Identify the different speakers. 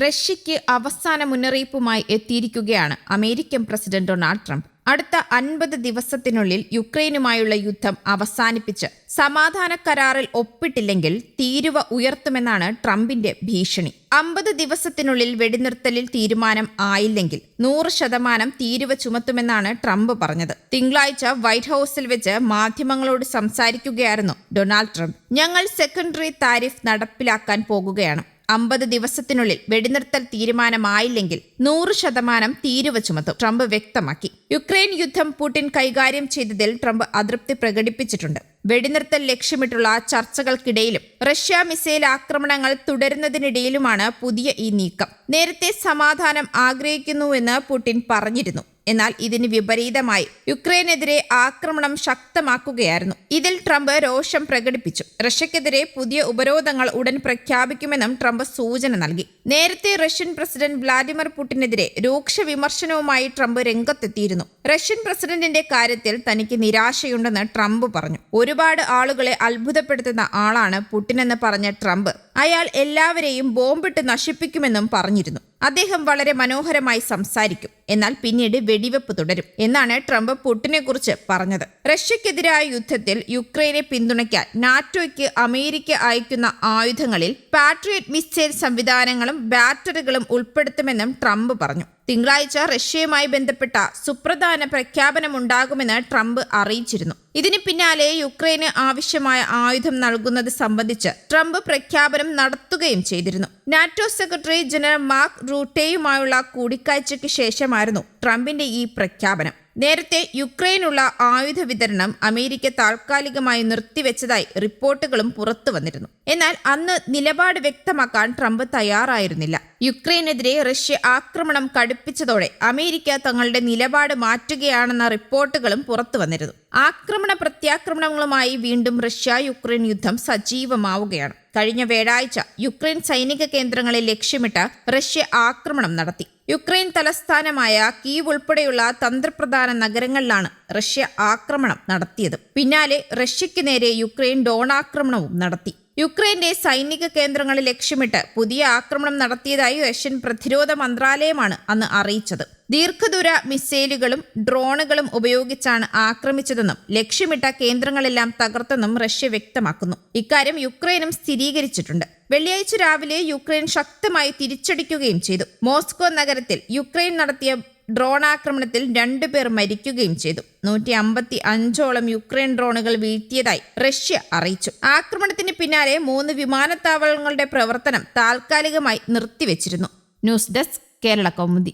Speaker 1: റഷ്യയ്ക്ക് അവസാന മുന്നറിയിപ്പുമായി എത്തിയിരിക്കുകയാണ് അമേരിക്കൻ പ്രസിഡന്റ് ഡൊണാൾഡ് ട്രംപ്. അടുത്ത അൻപത് ദിവസത്തിനുള്ളിൽ യുക്രൈനുമായുള്ള യുദ്ധം അവസാനിപ്പിച്ച് സമാധാന കരാറിൽ ഒപ്പിട്ടില്ലെങ്കിൽ തീരുവ ഉയർത്തുമെന്നാണ് ട്രംപിന്റെ ഭീഷണി. അമ്പത് ദിവസത്തിനുള്ളിൽ വെടിനിർത്തലിൽ തീരുമാനം ആയില്ലെങ്കിൽ നൂറ് ശതമാനം തീരുവ ചുമത്തുമെന്നാണ് ട്രംപ് പറഞ്ഞത്. തിങ്കളാഴ്ച വൈറ്റ് ഹൌസിൽ വെച്ച് മാധ്യമങ്ങളോട് സംസാരിക്കുകയായിരുന്നു ഡൊണാൾഡ് ട്രംപ്. ഞങ്ങൾ സെക്കൻഡറി താരിഫ് നടപ്പിലാക്കാൻ പോകുകയാണ്. അമ്പത് ദിവസത്തിനുള്ളിൽ വെടിനിർത്തൽ തീരുമാനമായില്ലെങ്കിൽ നൂറ് ശതമാനം തീരുവ ചുമത്തും. ട്രംപ് വ്യക്തമാക്കി. യുക്രൈൻ യുദ്ധം പുടിൻ കൈകാര്യം ചെയ്തതിൽ ട്രംപ് അതൃപ്തി പ്രകടിപ്പിച്ചിട്ടുണ്ട്. വെടിനിർത്തൽ ലക്ഷ്യമിട്ടുള്ള ചർച്ചകൾക്കിടയിലും റഷ്യ മിസൈൽ ആക്രമണങ്ങൾ തുടരുന്നതിനിടയിലുമാണ് പുതിയ ഈ നീക്കം. നേരത്തെ സമാധാനം ആഗ്രഹിക്കുന്നുവെന്ന് പുടിൻ പറഞ്ഞിരുന്നു. എന്നാൽ ഇതിന് വിപരീതമായി യുക്രൈനെതിരെ ആക്രമണം ശക്തമാക്കുകയായിരുന്നു. ഇതിൽ ട്രംപ് രോഷം പ്രകടിപ്പിച്ചു. റഷ്യക്കെതിരെ പുതിയ ഉപരോധങ്ങൾ ഉടൻ പ്രഖ്യാപിക്കുമെന്നും ട്രംപ് സൂചന നൽകി. നേരത്തെ റഷ്യൻ പ്രസിഡന്റ് വ്ളാഡിമിർ പുടിനെതിരെ രൂക്ഷ വിമർശനവുമായി ട്രംപ് രംഗത്തെത്തിയിരുന്നു. റഷ്യൻ പ്രസിഡന്റിന്റെ കാര്യത്തിൽ തനിക്ക് നിരാശയുണ്ടെന്ന് ട്രംപ് പറഞ്ഞു. ഒരുപാട് ആളുകളെ അത്ഭുതപ്പെടുത്തുന്ന ആളാണ് പുടിനെന്ന് പറഞ്ഞ ട്രംപ്. അയാൾ എല്ലാവരെയും ബോംബിട്ട് നശിപ്പിക്കുമെന്നും പറഞ്ഞിരുന്നു. അദ്ദേഹം വളരെ മനോഹരമായി സംസാരിക്കും. എന്നാൽ പിന്നീട് വെടിവെപ്പ് തുടരും. എന്നാണ് ട്രംപ് പുട്ടിനെ കുറിച്ച് പറഞ്ഞത്. റഷ്യക്കെതിരായ യുദ്ധത്തിൽ യുക്രൈനെ പിന്തുണയ്ക്കാൻ നാറ്റോയ്ക്ക് അമേരിക്ക അയക്കുന്ന ആയുധങ്ങളിൽ പാട്രിയറ്റ് മിസൈൽ സംവിധാനങ്ങളും ബാറ്ററികളും ഉൾപ്പെടുത്തുമെന്നും ട്രംപ് പറഞ്ഞു. തിങ്കളാഴ്ച റഷ്യയുമായി ബന്ധപ്പെട്ട സുപ്രധാന പ്രഖ്യാപനമുണ്ടാകുമെന്ന് ട്രംപ് അറിയിച്ചിരുന്നു. ഇതിന് പിന്നാലെ യുക്രൈന് ആവശ്യമായ ആയുധം നൽകുന്നത് സംബന്ധിച്ച് ട്രംപ് പ്രഖ്യാപനം നടത്തുകയും ചെയ്തിരുന്നു. നാറ്റോ സെക്രട്ടറി ജനറൽ മാർക്ക് റൂട്ടേയുമായുള്ള കൂടിക്കാഴ്ചയ്ക്ക് ശേഷമായിരുന്നു ട്രംപിന്റെ ഈ പ്രഖ്യാപനം. നേരത്തെ യുക്രൈനുള്ള ആയുധ വിതരണം അമേരിക്ക താൽക്കാലികമായി നിർത്തിവെച്ചതായി റിപ്പോർട്ടുകളും പുറത്തു വന്നിരുന്നു. എന്നാൽ അന്ന് നിലപാട് വ്യക്തമാക്കാൻ ട്രംപ് തയ്യാറായിരുന്നില്ല. യുക്രൈനെതിരെ റഷ്യ ആക്രമണം കടുപ്പിച്ചതോടെ അമേരിക്ക തങ്ങളുടെ നിലപാട് മാറ്റുകയാണെന്ന റിപ്പോർട്ടുകളും പുറത്തു വന്നിരുന്നു. ആക്രമണ പ്രത്യാക്രമണങ്ങളുമായി വീണ്ടും റഷ്യ യുക്രൈൻ യുദ്ധം സജീവമാവുകയാണ്. കഴിഞ്ഞ വ്യാഴാഴ്ച യുക്രൈൻ സൈനിക കേന്ദ്രങ്ങളെ ലക്ഷ്യമിട്ട് റഷ്യ ആക്രമണം നടത്തി. യുക്രൈൻ തലസ്ഥാനമായ കീവ് ഉൾപ്പെടെയുള്ള തന്ത്രപ്രധാന നഗരങ്ങളിലാണ് റഷ്യ ആക്രമണം നടത്തിയത്. പിന്നാലെ റഷ്യയ്ക്ക് നേരെ യുക്രൈൻ ഡോണാക്രമണവും നടത്തി. യുക്രൈന്റെ സൈനിക കേന്ദ്രങ്ങളെ ലക്ഷ്യമിട്ട് പുതിയ ആക്രമണം നടത്തിയതായി റഷ്യൻ പ്രതിരോധ മന്ത്രാലയമാണ് അന്ന് അറിയിച്ചത്. ദീർഘദൂര മിസൈലുകളും ഡ്രോണുകളും ഉപയോഗിച്ചാണ് ആക്രമിച്ചതെന്നും ലക്ഷ്യമിട്ട കേന്ദ്രങ്ങളെല്ലാം തകർത്തെന്നും റഷ്യ വ്യക്തമാക്കുന്നു. ഇക്കാര്യം യുക്രൈനും സ്ഥിരീകരിച്ചിട്ടുണ്ട്. വെള്ളിയാഴ്ച രാവിലെ യുക്രൈൻ ശക്തമായി തിരിച്ചടിക്കുകയും ചെയ്തു. മോസ്കോ നഗരത്തിൽ യുക്രൈൻ നടത്തിയ ഡ്രോൺ ആക്രമണത്തിൽ രണ്ടുപേർ മരിക്കുകയും ചെയ്തു. നൂറ്റി അമ്പത്തി അഞ്ചോളം യുക്രൈൻ ഡ്രോണുകൾ വീഴ്ത്തിയതായി റഷ്യ അറിയിച്ചു. ആക്രമണത്തിന് പിന്നാലെ മൂന്ന് വിമാനത്താവളങ്ങളുടെ പ്രവർത്തനം താൽക്കാലികമായി നിർത്തിവെച്ചിരുന്നു. News desk Kerala Kaumudi.